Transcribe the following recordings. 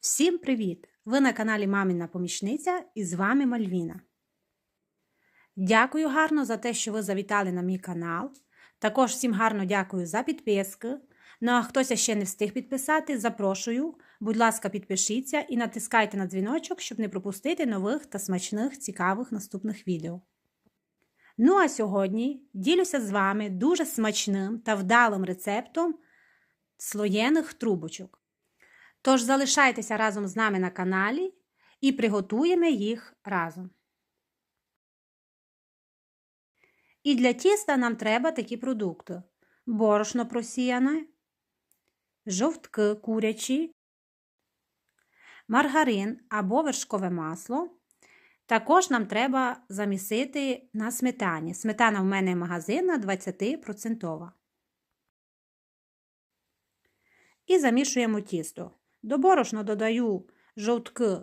Всім привіт! Ви на каналі Маміна Помічниця і з вами Мальвіна. Дякую гарно за те, що ви завітали на мій канал. Також всім гарно дякую за підписки. Ну а хтось ще не встиг підписати, запрошую. Будь ласка, підпишіться і натискайте на дзвіночок, щоб не пропустити нових та смачних цікавих наступних відео. Ну а сьогодні ділюся з вами дуже смачним та вдалим рецептом слоєних трубочок. Тож залишайтеся разом з нами на каналі і приготуємо їх разом. І для тіста нам треба такі продукти: борошно просіяне, жовтки курячі, маргарин або вершкове масло. Також нам треба замісити на сметані. Сметана в мене магазинна 20%. І замішуємо тісто. До борошна додаю жовтки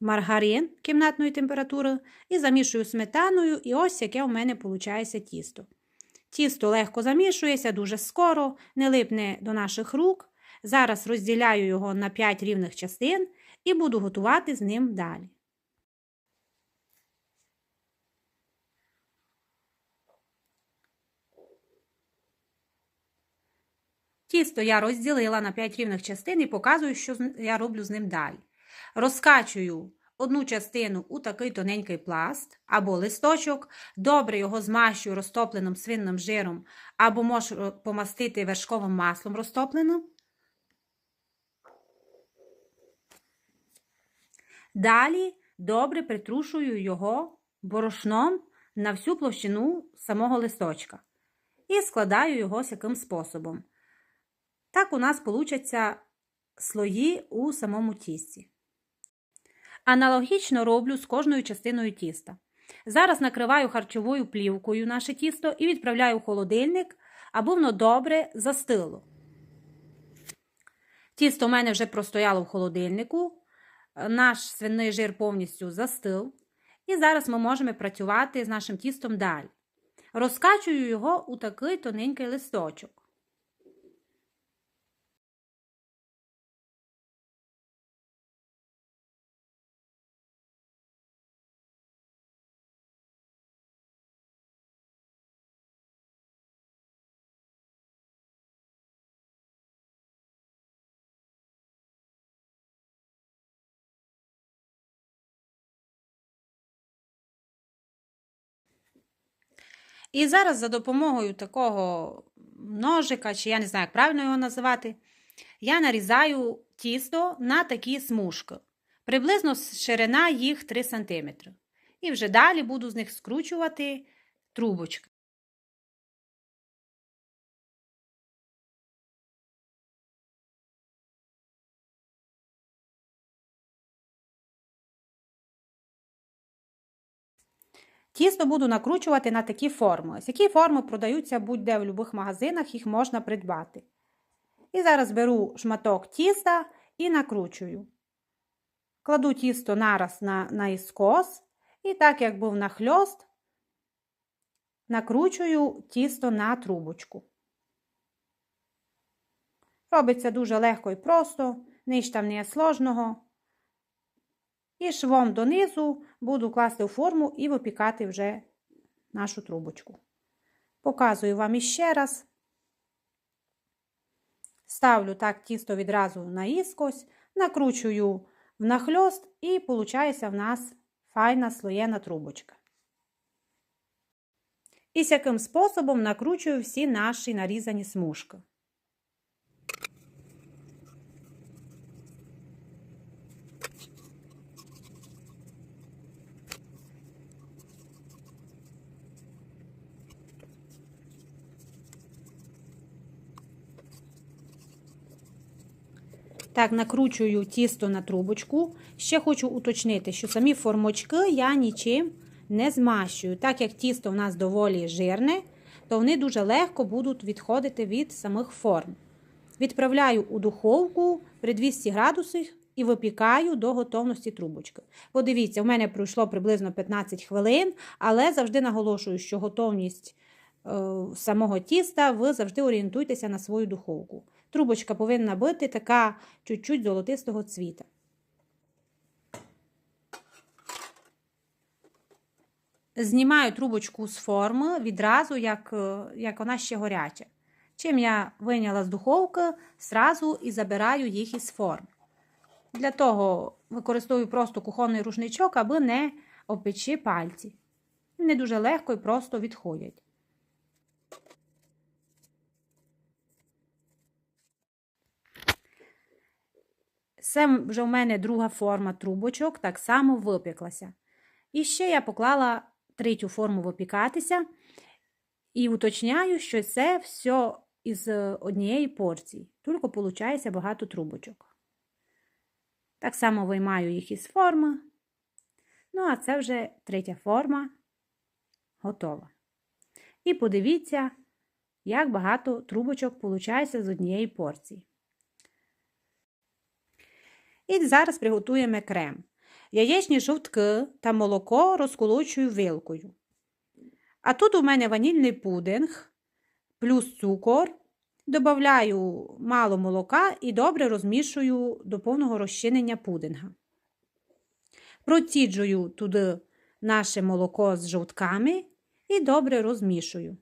маргарин кімнатної температури і замішую сметаною, і ось яке у мене виходить тісто. Тісто легко замішується дуже скоро, не липне до наших рук. Зараз розділяю його на 5 рівних частин і буду готувати з ним далі. Тісто я розділила на 5 рівних частин і показую, що я роблю з ним далі. Розкачую одну частину у такий тоненький пласт або листочок, добре його змащую розтопленим свинним жиром, або можу помастити вершковим маслом розтопленим. Далі добре притрушую його борошном на всю площину самого листочка і складаю його таким способом. Так у нас получаться слої у самому тісті. Аналогічно роблю з кожною частиною тіста. Зараз накриваю харчовою плівкою наше тісто і відправляю в холодильник, аби воно добре застило. Тісто у мене вже простояло в холодильнику, наш свиний жир повністю застив. І зараз ми можемо працювати з нашим тістом далі. Розкачую його у такий тоненький листочок. І зараз за допомогою такого ножика, чи я не знаю, як правильно його називати, я нарізаю тісто на такі смужки. Приблизно ширина їх 3 см. І вже далі буду з них скручувати трубочки. Тісто буду накручувати на такі форми. Ось які форми продаються будь-де в будь-яких магазинах, їх можна придбати. І зараз беру шматок тіста і накручую. Кладу тісто нараз на на іскос, і так, як був нахльост, накручую тісто на трубочку. Робиться дуже легко і просто, ніж там не є сложного. І швом донизу буду класти у форму і випікати вже нашу трубочку. Показую вам іще раз. Ставлю так тісто відразу на іскось, накручую в нахльост, і виходить в нас файна слоєна трубочка. І яким способом накручую всі наші нарізані смужки. Так, накручую тісто на трубочку. Ще хочу уточнити, що самі формочки я нічим не змащую. Так як тісто у нас доволі жирне, то вони дуже легко будуть відходити від самих форм. Відправляю у духовку при 200 градусах і випікаю до готовності трубочки. Подивіться, в мене пройшло приблизно 15 хвилин, але завжди наголошую, що готовність е, самого тіста ви завжди орієнтуйтеся на свою духовку. Трубочка повинна бути така чуть-чуть золотистого цвіта. Знімаю трубочку з форми відразу, як е, як вона ще горяча. Чим я виняла з духовки, зразу і забираю їх із форм. Для того використовую просто кухонний рушничок, аби не опечі пальці. Не дуже легко і просто відходять. Це вже в мене друга форма трубочок, так само випеклася. І ще я поклала третю форму випікатися і уточняю, що це все із однієї порції. Тільки виходить багато трубочок. Так само виймаю їх із форми. Ну, а це вже третя форма готова. І подивіться, як багато трубочок виходить з однієї порції. І зараз приготуємо крем. Яєчні жовтки та молоко розколочую вилкою. А тут у мене ванільний пудинг плюс цукор. Добавляю мало молока і добре розмішую до повного розчинення пудинга. Проціджую туди наше молоко з жовтками і добре розмішую.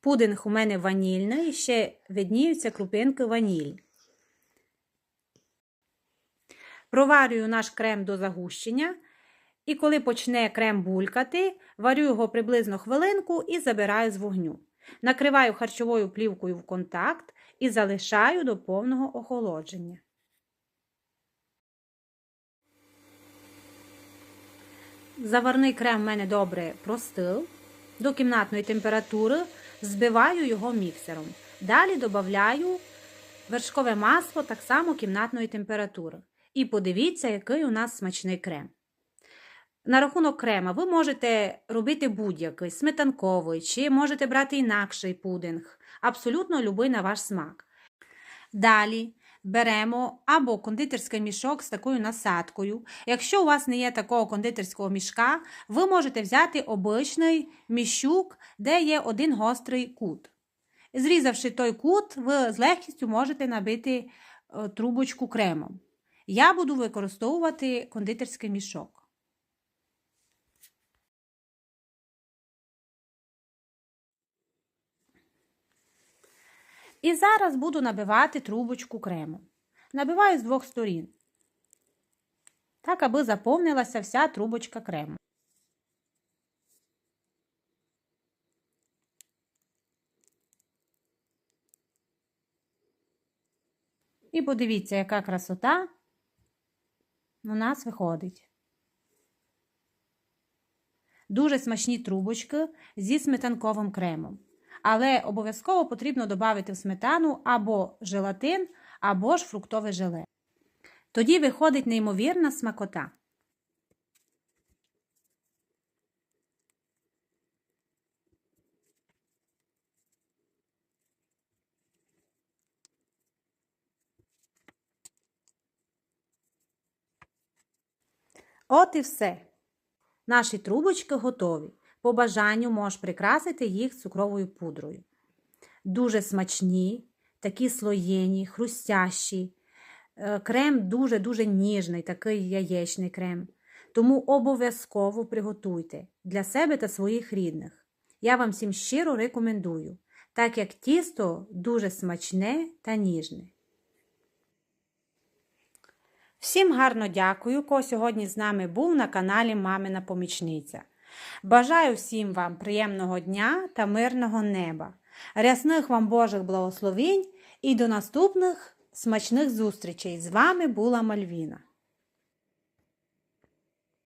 Пудинг у мене ванільний, ще видніються крупинки ванілі. Проварюю наш крем до загущення. І коли почне крем булькати, варю його приблизно хвилинку і забираю з вогню. Накриваю харчовою плівкою в контакт і залишаю до повного охолодження. Заварний крем в мене добре простив. До кімнатної температури збиваю його міксером. Далі додаю вершкове масло так само кімнатної температури. І подивіться, який у нас смачний крем. На рахунок крема ви можете робити будь-який сметанковий, чи можете брати інакший пудинг, абсолютно любий на ваш смак. Далі беремо або кондитерський мішок з такою насадкою. Якщо у вас не є такого кондитерського мішка, ви можете взяти обичний міщук, де є один гострий кут. Зрізавши той кут, ви з легкістю можете набити е, трубочку кремом. Я буду використовувати кондитерський мішок. І зараз буду набивати трубочку крему. Набиваю з двох сторін. Так, аби заповнилася вся трубочка крему. І подивіться, яка красота у нас виходить. Дуже смачні трубочки зі сметанковим кремом. Але обов'язково потрібно додати в сметану або желатин, або ж фруктове желе. Тоді виходить неймовірна смакота. От і все. Наші трубочки готові. По бажанню можеш прикрасити їх цукровою пудрою. Дуже смачні, такі слоєні, хрустящі. Е, крем дуже-дуже ніжний, такий яєчний крем. Тому обов'язково приготуйте для себе та своїх рідних. Я вам всім щиро рекомендую, так як тісто дуже смачне та ніжне. Всім гарно дякую, хто сьогодні з нами був на каналі Мамина Помічниця. Бажаю всім вам приємного дня та мирного неба, рясних вам Божих благословінь і до наступних смачних зустрічей! З вами була Мальвіна.